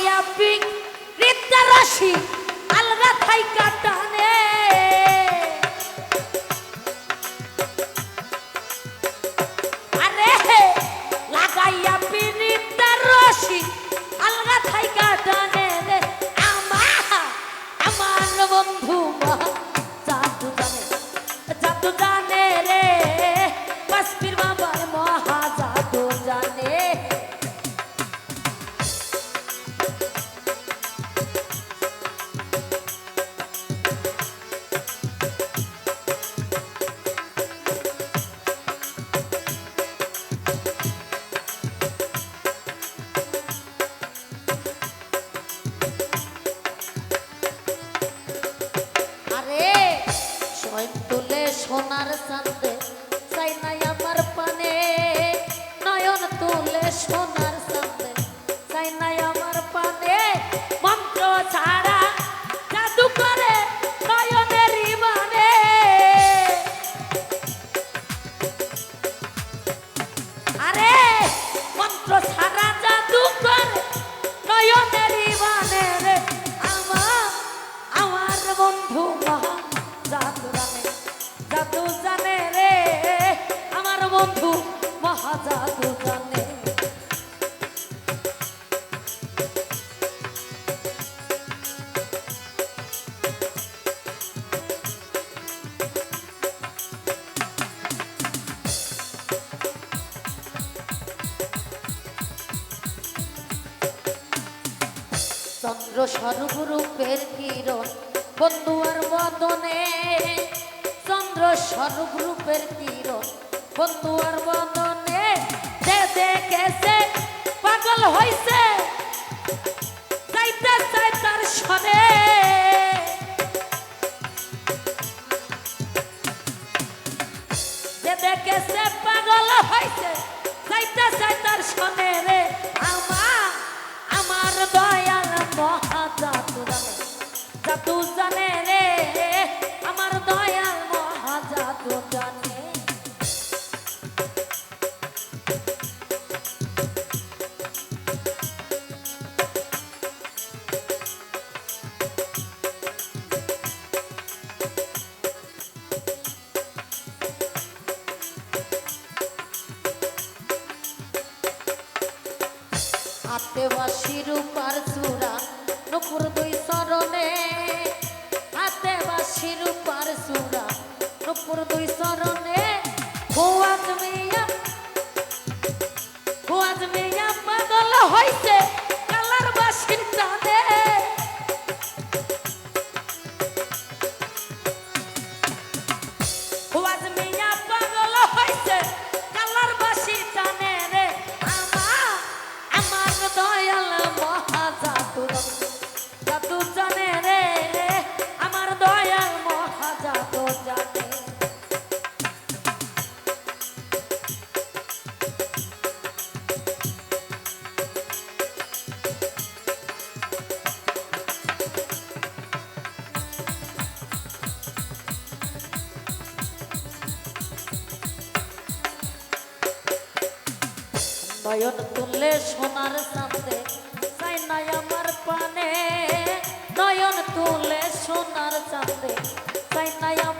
লাগাইয়া পিক রিত্তা রাশি আলগা থাই কাটানে। আরে লাগাইয়া পিরিত্তা রশি আলগা থাই কাটানে বন্ধু মা জাদু জানে জাদু জানে। সোনার চাঁদে, চাই নাই আমার পানে। নয়ন তুলে সোনার চাঁদে, চাই নাই আমার পানে। মন্ত্র ছাড়া জাদু করে আরে ছাড়া মানে আমার বন্ধু বন্ধু মহা জানে চন্দ্র স্বরূপের কিরণ বন্ধু আর বদনে। চন্দ্র স্বরূপের কিরণ বন্ধু বদনে যে দেখেছে, পাগল হইছে। চাইতে চাই সনে। যে দেখেছে পাগল হইছে চাইতে চাই সনে রে। আমার আমার দয়াল মহা জাতু জানে জাতু জানে রে। আমার দয়াল মহা জাতু জানে। হাতে বাসি রূপার চূড়া নুপুর দুই চরণে হাতে বাসি রূপার চূড়া নুপুর দুই চরণে নয়ন তুললে সোনার সাথে, চাই নাই আমার পানে। নয়ন তুলে সোনার চাঁদে, চাই নাই আমার